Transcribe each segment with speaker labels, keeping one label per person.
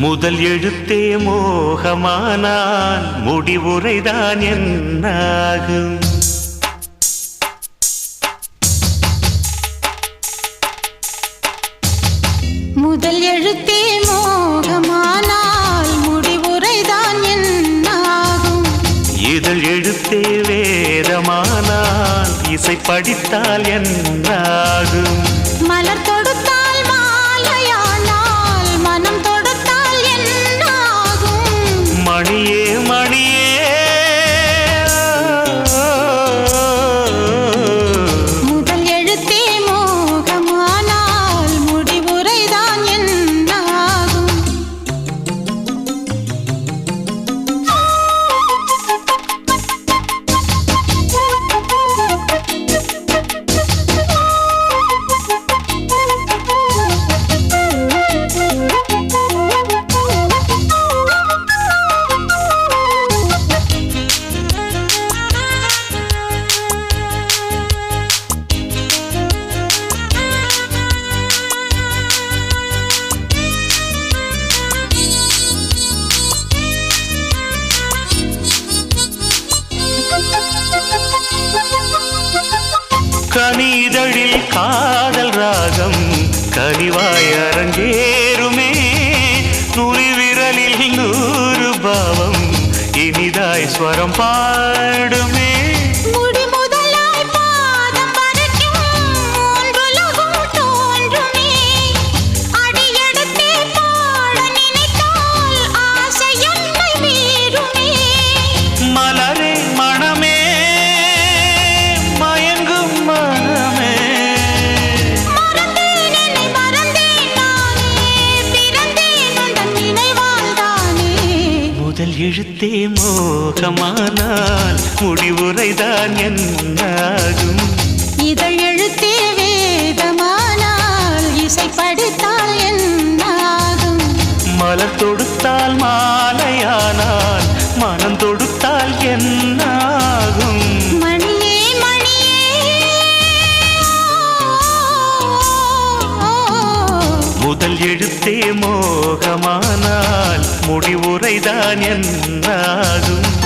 Speaker 1: முதல் எழுத்தே மோகமானால் முடிவுரைதான் என்னாகும்?
Speaker 2: முதல் எழுத்தே மோகமானால் முடிவுரைதான் என்னாகும்?
Speaker 1: இதழ் எழுத்தே வேதமானால் இசை படித்தால் என்னாகும்?
Speaker 2: மலர்
Speaker 1: கனிதழில் காதல் ராகம். கனிவாய் அரங்கேறுமே. நுனிவிரலில் நூறு பாவம். இனிதாய் ஸ்வரம் பாடுமே முதல் மோகமானால் முடிவுரைதான் என்னாகும்?
Speaker 2: இதழ் எழுத்தே வேதமானால் இசைப்படுத்தான்
Speaker 1: முதல் மோகமானால் முடிவுரைதான் என்னாகும்?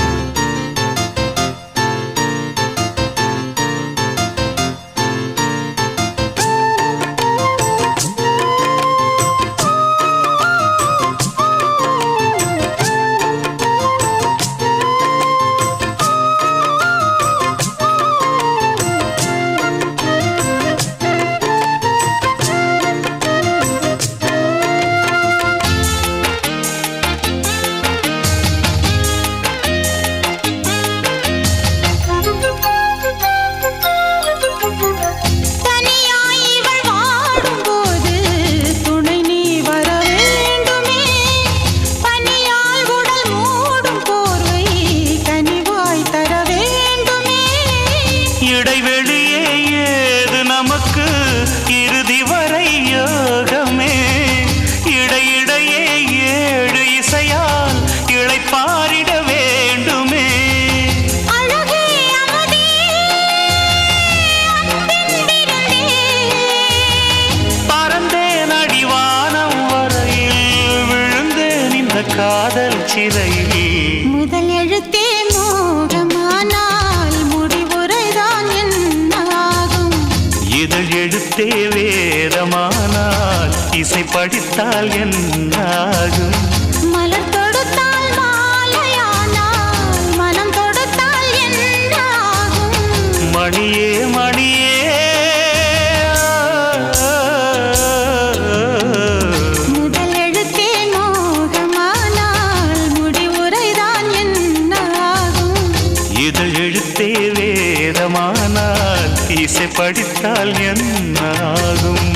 Speaker 1: இந்த காதல் சிறையில்.
Speaker 2: முதல் எழுத்தே மோகமானால் முடிவுரைதான் என்னாகும்
Speaker 1: இதழ் எழுத்தே வேதமானால் இசை படித்தால் என்னாகும்.
Speaker 2: மலர்
Speaker 1: வேதமானால் இசை படித்தால் என்னாகும்